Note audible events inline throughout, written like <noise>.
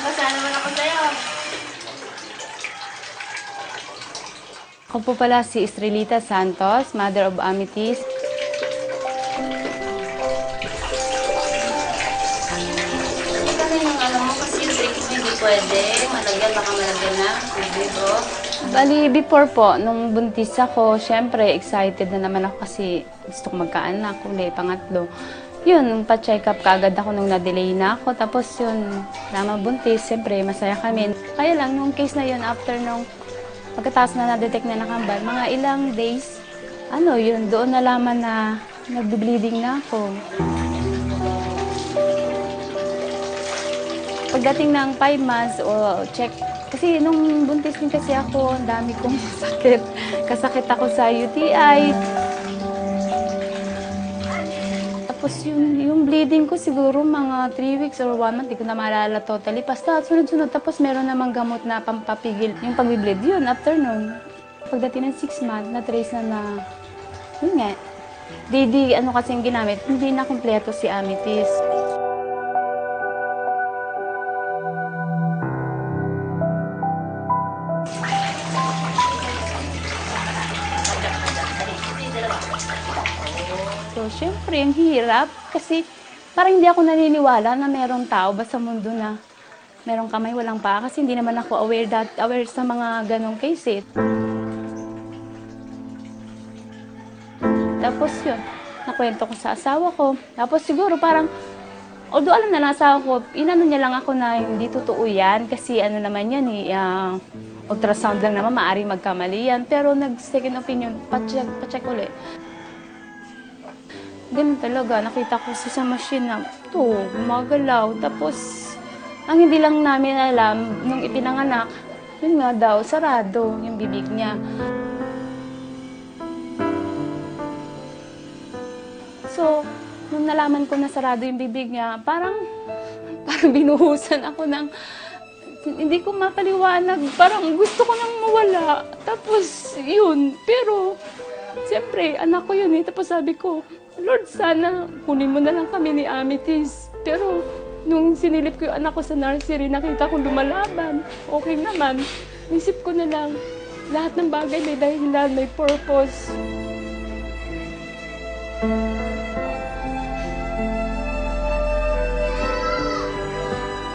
Basta naman ako sa'yo. Ako po pala si Estrelita Santos, Mother of Amethyst. Kasi nung alam mo, kasi yung drinks mo hindi pwede. Malagyan, baka malagyan na. Tubig, oh. Bali, before po, nung buntis ako, syempre, excited na naman ako kasi gusto ko magkaanak, uli, pangatlo. Yun, pa-check up kaagad ako nung na-delay na ako. Tapos yun, tama buntis, syempre, masaya kami. Kaya lang, nung case na yun, after nung pagkatapos na na-detect na nakambal, mga ilang days, ano yun, doon nalaman na nagbe-bleeding na ako. Pagdating ng 5 months o check, kasi nung buntis din kasi ako, ang dami kong <laughs> sakit. Kasakit ako sa UTI. Tapos yung, yung bleeding ko siguro mga 3 weeks or 1 month, di ko na maalala totally. Basta sunod-sunod. Tapos meron namang gamot na pampapigil yung pag-bleed. Yun, after nun, pagdating ng 6 months, na-trace na na, yun nga, di, di, ano kasi yung ginamit, hindi na kumpleto si Amethyst. So, syempre, ang hirap. Kasi parang hindi ako naniniwala na merong tao ba sa mundo na merong kamay, walang paa. Kasi hindi naman ako aware, that, aware sa mga ganong case eh. Tapos yun, nakwento ko sa asawa ko. Tapos siguro parang, although alam na ng asawa ko, inano niya lang ako na hindi totoo yan. Kasi ano naman yan eh, ah, ultrasound lang naman, maaaring magkamali yan. Pero nag-second opinion, pacheck, pacheck ulit ganun talaga. Nakita ko sa sa machine na ito, gumagalaw. Tapos, ang hindi lang namin alam, nung ipinanganak, yun nga daw, sarado yung bibig niya. So, nung nalaman ko na sarado yung bibig niya, parang, <laughs> parang binuhusan ako ng, hindi ko mapaliwanag, parang gusto ko nang mawala. Tapos, yun, pero, siyempre, anak ko yun eh. Tapos sabi ko, Lord, sana kunin mo na lang kami ni Amethyst. Pero nung sinilip ko yung anak ko sa nursery, nakita ko lumalaban. Okay naman. Isip ko na lang, lahat ng bagay may dahilan, may purpose.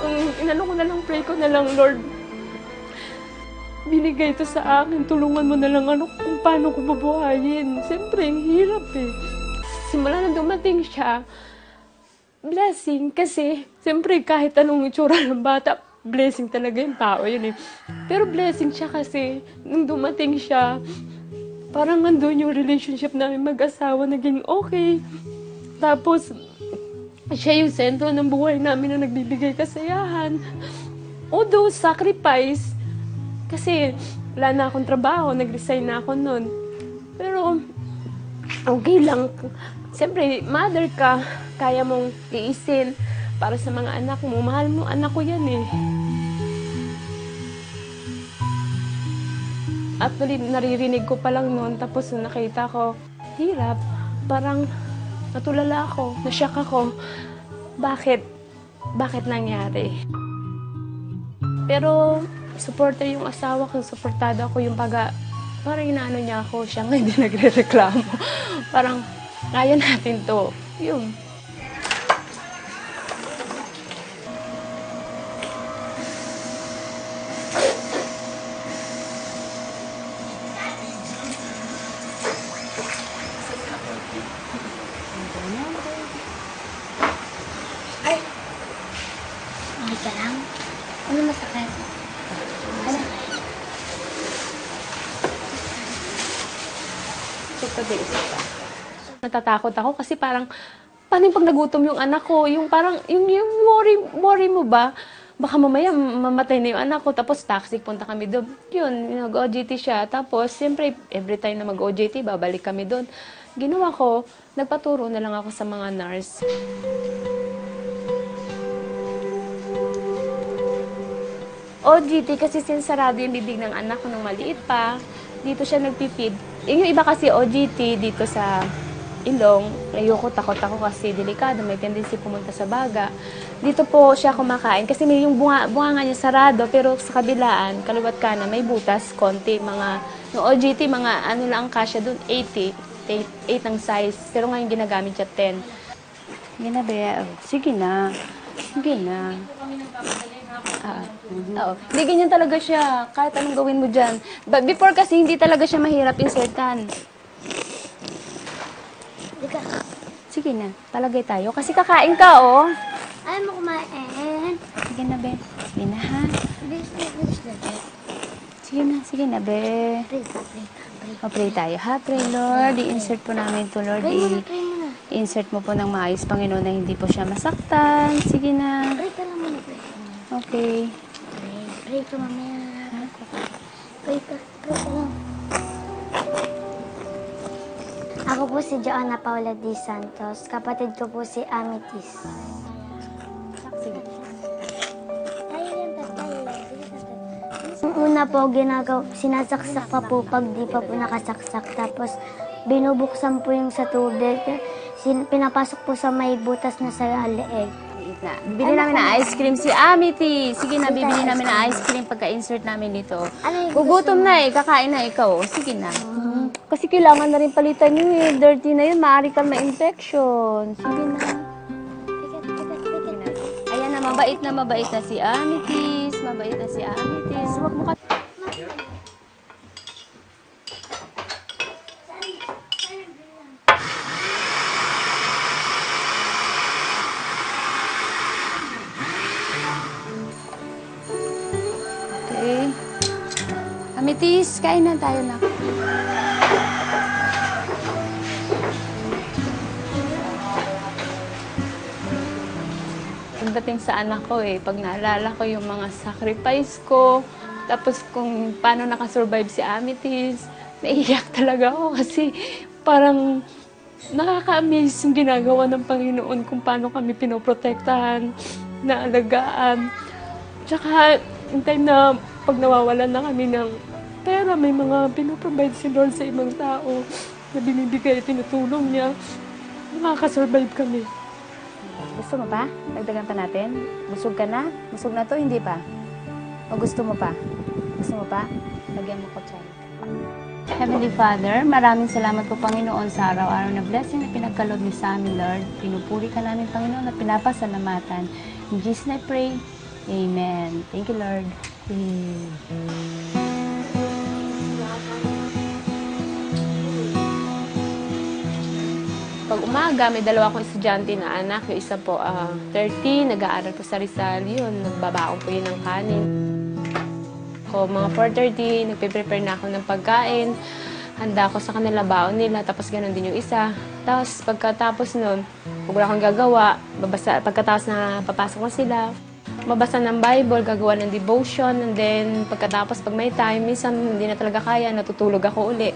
Ang inano ko na lang, pray ko na lang, Lord, binigay ito sa akin. Tulungan mo na lang ano kung paano ko babuhayin. Siyempre, ang hirap eh. Simula na dumating siya, blessing kasi siyempre kahit anong itsura ng bata, blessing talaga yung tao yun eh. Pero blessing siya kasi nung dumating siya, parang nandun yung relationship namin mag-asawa naging okay. Tapos, siya yung sentro ng buhay namin na nagbibigay kasayahan. Although, sacrifice, kasi wala na akong trabaho, nag-resign na ako noon. Pero, okay lang. Siyempre, mother ka, kaya mong tiisin para sa mga anak mo. Mahal mo, anak ko yan eh. Actually, naririnig ko pa lang noon, tapos nakita ko, hirap. Parang natulala ako, nasyak ako. Bakit? Bakit nangyari? Pero, supporter yung asawa ko, supportado ako yung pag parang inaano niya ako, siya nga hindi <laughs> nagre-reklamo. parang, kaya natin to. Yun. Okay ka lang? Ano masakit? Ano? Super Natatakot ako kasi parang, paano pag nagutom yung anak ko? Yung parang, yung, yung worry, worry mo ba? Baka mamaya mamatay na yung anak ko. Tapos taxi, punta kami doon. Yun, nag-OJT siya. Tapos, siyempre, every time na mag-OJT, babalik kami doon. Ginawa ko, nagpaturo na lang ako sa mga nurse. OGT kasi sinsarado yung bibig ng anak ko nung maliit pa. Dito siya nagpipid. Yung iba kasi OGT dito sa ilong, ayoko takot ako kasi delikado, may tendency pumunta sa baga. dito po siya kumakain kasi may yung bunga, bunga nga niya sarado pero sa kabilaan, kaliwat kanan, may butas, konti, mga, no OGT, mga ano lang ang kasya doon, 80, 8, 8 ang size. Pero ngayon ginagamit siya 10. Sige na, Bea. Sige na. Sige na. Ah, oo. Hindi ganyan talaga siya. Kahit anong gawin mo dyan. But before kasi hindi talaga siya mahirap insertan. Dika. Sige na, palagay tayo. Kasi kakain ka, oh. Ayaw mo kumain. Sige na, be. Sige na, ha? Bilis na, bilis na. Sige na, sige na, be. Pray, pray, pray. O, pray tayo, ha? Pray, Lord. I-insert po namin to Lord. Pray muna, I- pray muna. insert mo po ng maayos, Panginoon, na hindi po siya masaktan. Sige na. Pray ka lang muna, pray. Okay. Pray, pray ka mamaya. Pray ka, pray ka lang. Ako po si Joanna Paula D. Santos. Kapatid ko po si Amethyst. Sige. Yung una po, ginagaw, sinasaksak pa po pag di pa po nakasaksak. Tapos, binubuksan po yung sa tubig. Sin, pinapasok po sa may butas na sa leeg. Na, bibili namin ng ice cream si Amity. Sige na, bibili namin ng ice cream pagka-insert namin dito. Ano Gugutom na eh, kakain na ikaw. Sige na. Kasi kailangan na rin palitan yun eh. Dirty na yun, maaari kang ma-infection. Sige na. Ayan na, mabait na mabait na si Amitis. Mabait na si Amitis. Huwag mo ka... Amitis, kain na tayo na. pagdating sa anak ko eh, pag naalala ko yung mga sacrifice ko, tapos kung paano nakasurvive si Amethyst, naiiyak talaga ako kasi parang nakaka-amaze yung ginagawa ng Panginoon kung paano kami pinoprotektahan, naalagaan. Tsaka, yung time na pag nawawalan na kami ng pera, may mga pinoprovide si Lord sa ibang tao na binibigay, tinutulong niya. Nakaka-survive kami. Gusto mo pa? Dagdagan pa natin? Busog ka na? Busog na to? Hindi pa? O gusto mo pa? Gusto mo pa? Lagyan mo ko tiyan. Heavenly Father, maraming salamat po Panginoon sa araw-araw na blessing na pinagkaloob niyo sa amin, Lord. Pinupuri ka namin, Panginoon, at pinapasalamatan. In Jesus I pray. Amen. Thank you, Lord. Pag umaga, may dalawa akong estudyante na anak. Yung isa po, ah, 30, nag-aaral po sa Rizal. Yun, nagbabaon po yun ng kanin. Ko, mga 4.30, nagpe-prepare na ako ng pagkain. Handa ako sa kanila, baon nila. Tapos ganun din yung isa. Tapos pagkatapos nun, kung wala akong gagawa, babasa, pagkatapos na papasok ko sila, mabasa ng Bible, gagawa ng devotion, and then pagkatapos pag may time, minsan hindi na talaga kaya, natutulog ako uli.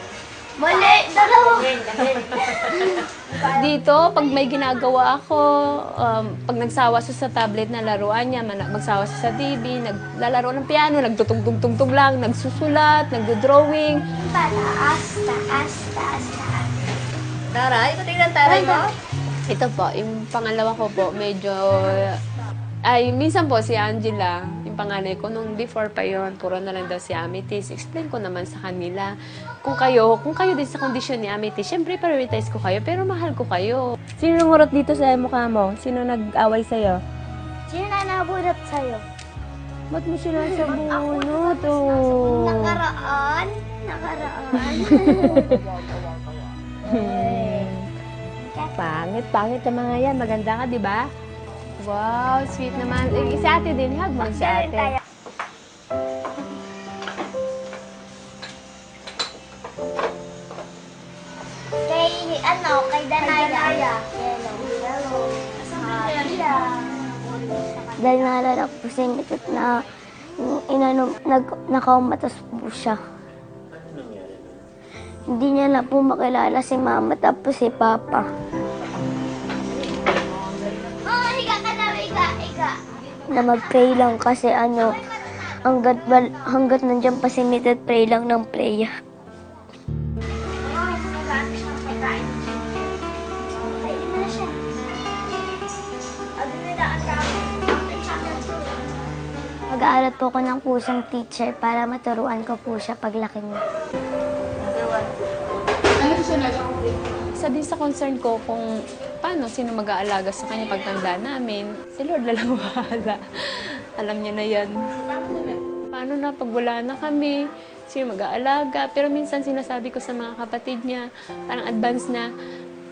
Mali! Dalawa! Dito, pag may ginagawa ako, um, pag nagsawa siya sa tablet na laruan niya, man- magsawa siya sa TV, naglalaro ng piano, nagtutugtog-tugtog lang, nagsusulat, nagdo-drawing. Taas, taas, taas, taas. Taray, ito tingnan taray mo. Ito po, yung pangalawa ko po, medyo... Ay, minsan po si Angela, panganay ko, nung before pa yon puro na lang daw si Amethyst. Explain ko naman sa kanila. Kung kayo, kung kayo din sa kondisyon ni Amethyst, syempre prioritize ko kayo, pero mahal ko kayo. Sino nangurot dito sa mukha mo? Sino nag-away sa'yo? Sino na nabulat sa'yo? Ba't mo sila sa bunot? Oh. Nakaraan? Nakaraan? <laughs> Pangit, pangit ang mga yan. Maganda ka, di ba? Wow, sweet naman. Eh, si ate din, hug mo si ate. Kay, ano, kay Danaya. Hello. Hello. Dahil naalala ko po sa inyo na inano, nag, nakaumatas po siya. Hindi niya na po makilala si mama tapos si papa. Na mag-pray lang kasi ano, hanggat, hanggat nandiyan pa si Mitet, pray lang ng pray. Mag-aaral po ako ng pusong teacher para maturuan ko po siya paglaki niya. Isa din sa concern ko kung paano, sino mag-aalaga sa kanya pagtanda namin. Si Lord na lang bahala. <laughs> Alam niya na yan. Paano na pag wala na kami, sino mag-aalaga. Pero minsan sinasabi ko sa mga kapatid niya, parang advance na,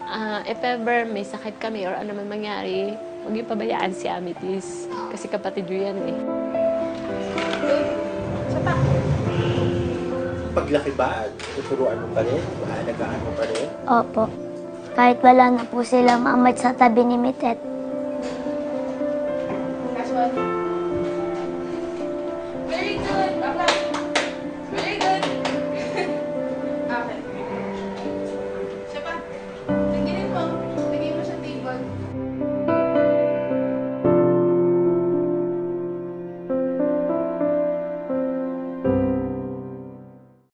ah, if ever may sakit kami or ano man mangyari, huwag niyo pabayaan si Amethyst. Kasi kapatid niyo yan eh. Paglaki ba, tuturuan mo pa rin? Maalagaan mo pa rin? Opo. Kahit wala na po sila mamat sa tabi ni Mitet.